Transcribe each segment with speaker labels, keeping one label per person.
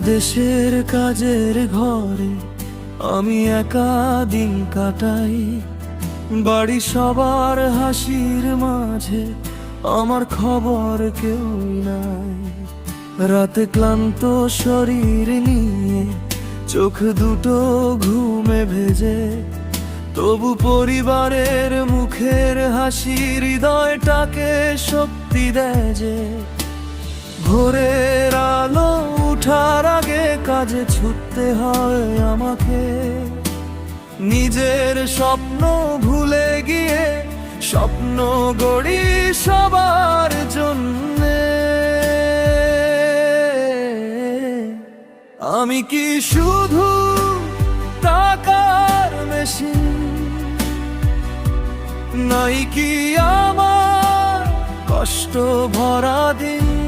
Speaker 1: দেশের কাজের ঘরে আমি একা দিন কাটাই। বাড়ি সবার হাসির মাঝে আমার খবর কেউ নাই। রাতে ক্লান্ত শরীর নিয়ে চোখ দুটো ঘুমে ভেজে, তবু পরিবারের মুখের হাসি হৃদয়টাকে শক্তি দেয় যে, ভোরের আলো উঠার আগে কাজে ছুটতে হয় আমাকে। নিজের স্বপ্ন ভুলে গিয়ে স্বপ্ন গড়ি সবার জন্য। আমি কি শুধু টাকার মেশিন? নাই কি আমার কষ্ট ভরা দিন?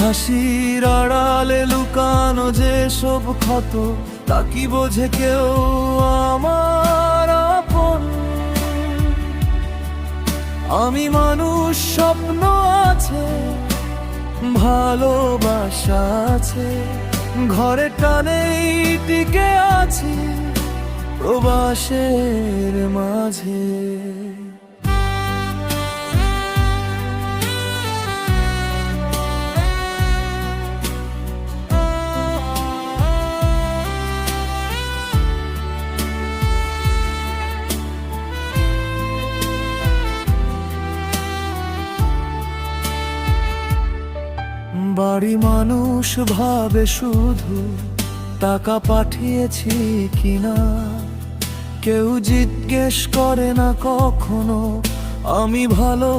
Speaker 1: হাসির আড়ালে লুকানো যে সব ক্ষত, তা কি বোঝে কেউ আমার আপন? আমি মানুষ, স্বপ্ন আছে, ভালোবাসা আছে, ঘরে টানেই টিকে আছি, প্রবাসের মাঝে। বাড়ি মানুষ ভাবে শুধু টাকা পাঠিয়েছি কিনা। কেউ জিজ্ঞেস করে না কখনো আমি ভালো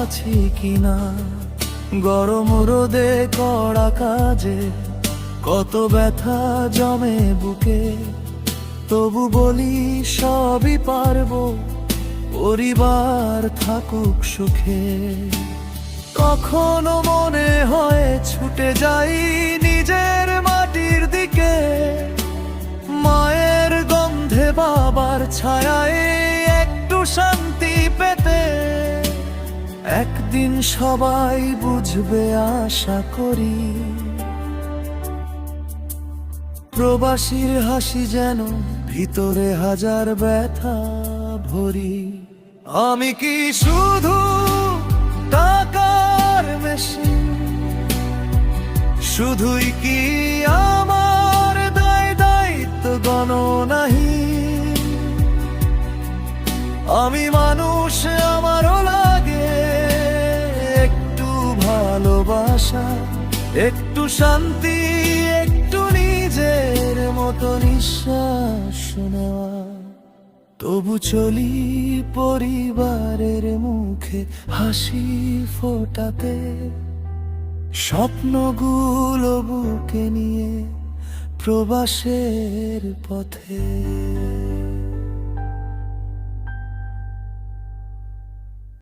Speaker 1: আছি কিনা। গরম রোদে কড়া কাজে কত ব্যথা জমে বুকে। তবু বলি সবই পারব, পরিবার থাকুক সুখে। কখনো মনে হয় ছুটে যাই নিজের মাটির দিকে। মায়ের গন্ধে বাবার ছায়ায় একটু শান্তি পেতে। একদিন সবাই বুঝবে আশা করি। প্রবাসীর হাসি যেন ভিতরে হাজার ব্যথা ভরি। আমি কি শুধু শুধুই কি আমার দায় দায়িত্ব গণ গণনাহি? আমি মানুষ, আমারও লাগে একটু ভালোবাসা, একটু শান্তি, একটু নিজের মতো নিঃশ্বাস নেওয়া। তবু চলি পরিবারের মুখে হাসি ফোটাতে। স্বপ্নগুলো বুকে নিয়ে প্রবাসের পথে।